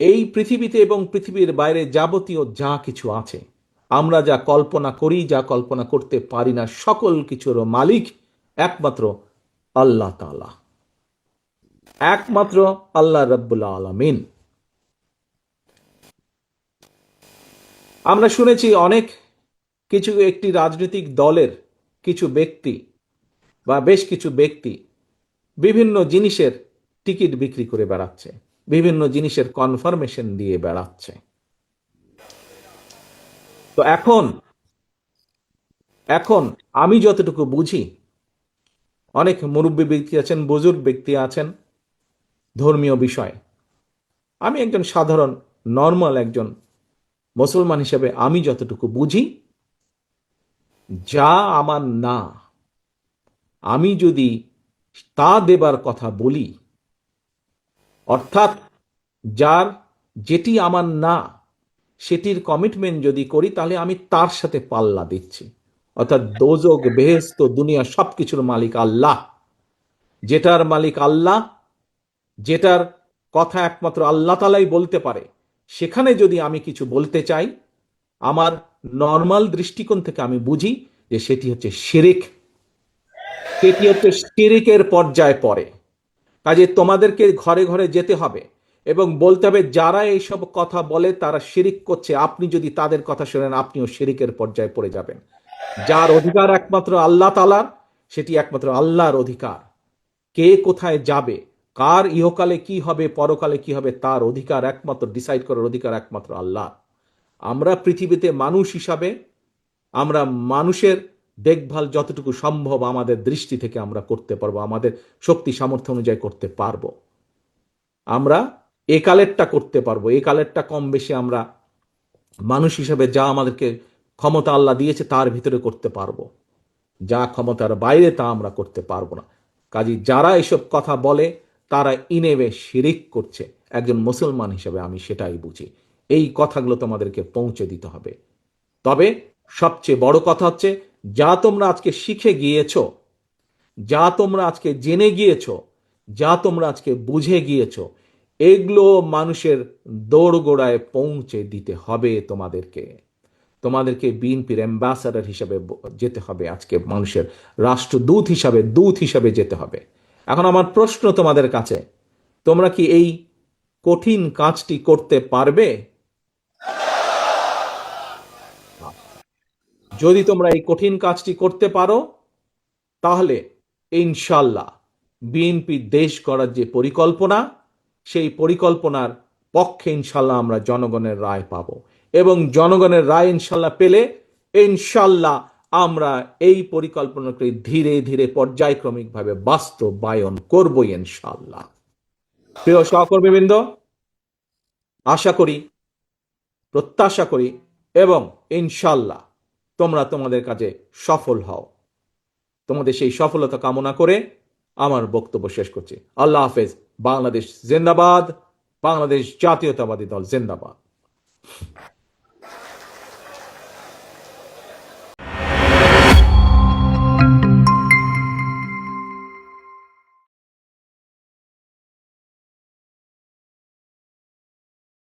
এই পৃথিবীতে এবং পৃথিবীর বাইরে যাবতীয় যা কিছু আছে। আমরা যা কল্পনা করি, যা কল্পনা করতে পারি না, সকল কিছুর মালিক একমাত্র আল্লাহ তাআলা। একমাত্র আল্লাহ রব্বুল্লা আলমিন। আমরা শুনেছি অনেক কিছু, একটি রাজনৈতিক দলের কিছু ব্যক্তি বা বেশ কিছু ব্যক্তি বিভিন্ন জিনিসের টিকিট বিক্রি করে বেড়াচ্ছে। বিভিন্ন জিনিসের কনফার্মেশন দিয়ে বেড়াচ্ছে। তো এখন এখন আমি যতটুকু বুঝি, অনেক মুরব্বী ব্যক্তি আছেন, বুজুর্গ ব্যক্তি আছেন, ধর্মীয় বিষয়। আমি একজন সাধারণ নর্মাল একজন মুসলমান হিসেবে আমি যতটুকু বুঝি, যা আমার না, আমি যদি তা দেবার কথা বলি অর্থাৎ যার যেটি আমার না, সেটির কমিটমেন্ট যদি করি, তাহলে আমি তার সাথে পাল্লা দিচ্ছি। অর্থাৎ দোজক, বেহেস্ত, দুনিয়া সব কিছুর মালিক আল্লাহ। যেটার মালিক আল্লাহ, যেটার কথা একমাত্র আল্লাহ তালাই বলতে পারে, সেখানে যদি আমি কিছু বলতে চাই, আমার নর্মাল দৃষ্টিকোণ থেকে আমি বুঝি যে সেটি হচ্ছে শিরিক। সেটি হচ্ছে শিরিকের পর্যায়ে পড়ে। কাজে তোমাদেরকে ঘরে ঘরে যেতে হবে এবং বলতে হবে, যারা এইসব কথা বলে তারা শিরিক করছে। আপনি যদি তাদের কথা শোনেন, আপনিও শিরিকের পর্যায়ে পড়ে যাবেন। যার অধিকার একমাত্র আল্লাহ তালার সেটি একমাত্র আল্লাহর অধিকার। কে কোথায় যাবে, কার ইহকালে কি হবে, পরকালে কি হবে, তার অধিকার একমাত্র ডিসাইড করার অধিকার একমাত্র আল্লাহ আমরা পৃথিবীতে মানুষ হিসাবে, আমরা মানুষের দেখভাল যতটুকু সম্ভব আমাদের দৃষ্টি থেকে আমরা করতে পারব, আমাদের শক্তি সামর্থ্য অনুযায়ী করতে পারব। আমরা এ কালেরটা করতে পারব, এ কালেরটা কম বেশি আমরা মানুষ হিসাবে যা আমাদেরকে ক্ষমতা আল্লাহ দিয়েছে তার ভিতরে করতে পারব। যা ক্ষমতার বাইরে তা আমরা করতে পারব না। কাজী যারা এসব কথা বলে, তারা ইনেবে শিরিক করছে। একজন মুসলমান হিসেবে আমি সেটাই বুঝি। এই কথাগুলো তোমাদেরকে পৌঁছে দিতে হবে। তবে সবচেয়ে বড় কথা হচ্ছে যা তোমরা আজকে শিখে গিয়েছ, যা তোমরা আজকে জেনে গিয়েছ, যা তোমরা আজকে বুঝে গিয়েছ, এগুলো মানুষের দৌড়গোড়ায় পৌঁছে দিতে হবে তোমাদেরকে। তোমাদেরকে বিএনপির অ্যাম্বাসাডার হিসাবে যেতে হবে, আজকে মানুষের রাষ্ট্রদূত হিসাবে, দূত হিসাবে যেতে হবে। এখন আমার প্রশ্ন তোমাদের কাছে, তোমরা কি এই কঠিন কাজটি করতে পারবে? যদি তোমরা এই কঠিন কাজটি করতে পারো, তাহলে ইনশাল্লাহ বিএনপি দেশ করার যে পরিকল্পনা, সেই পরিকল্পনার পক্ষে ইনশাল্লাহ আমরা জনগণের রায় পাব। এবং জনগণের রায় ইনশাল্লাহ পেলে ইনশাল্লাহ আমরা এই পরিকল্পনাকে ধীরে ধীরে পর্যায়ক্রমিকভাবে বাস্তবায়ন করব ইনশাল্লাহ প্রিয় সহকর্মীবৃন্দ, আশা করি, প্রত্যাশা করি এবং ইনশাল্লাহ তোমরা তোমাদের কাজে সফল হও। তোমাদের সেই সফলতা কামনা করে আমার বক্তব্য শেষ করছি। আল্লাহ হাফেজ। বাংলাদেশ জিন্দাবাদ। বাংলাদেশ জাতীয়তাবাদী দল জিন্দাবাদ।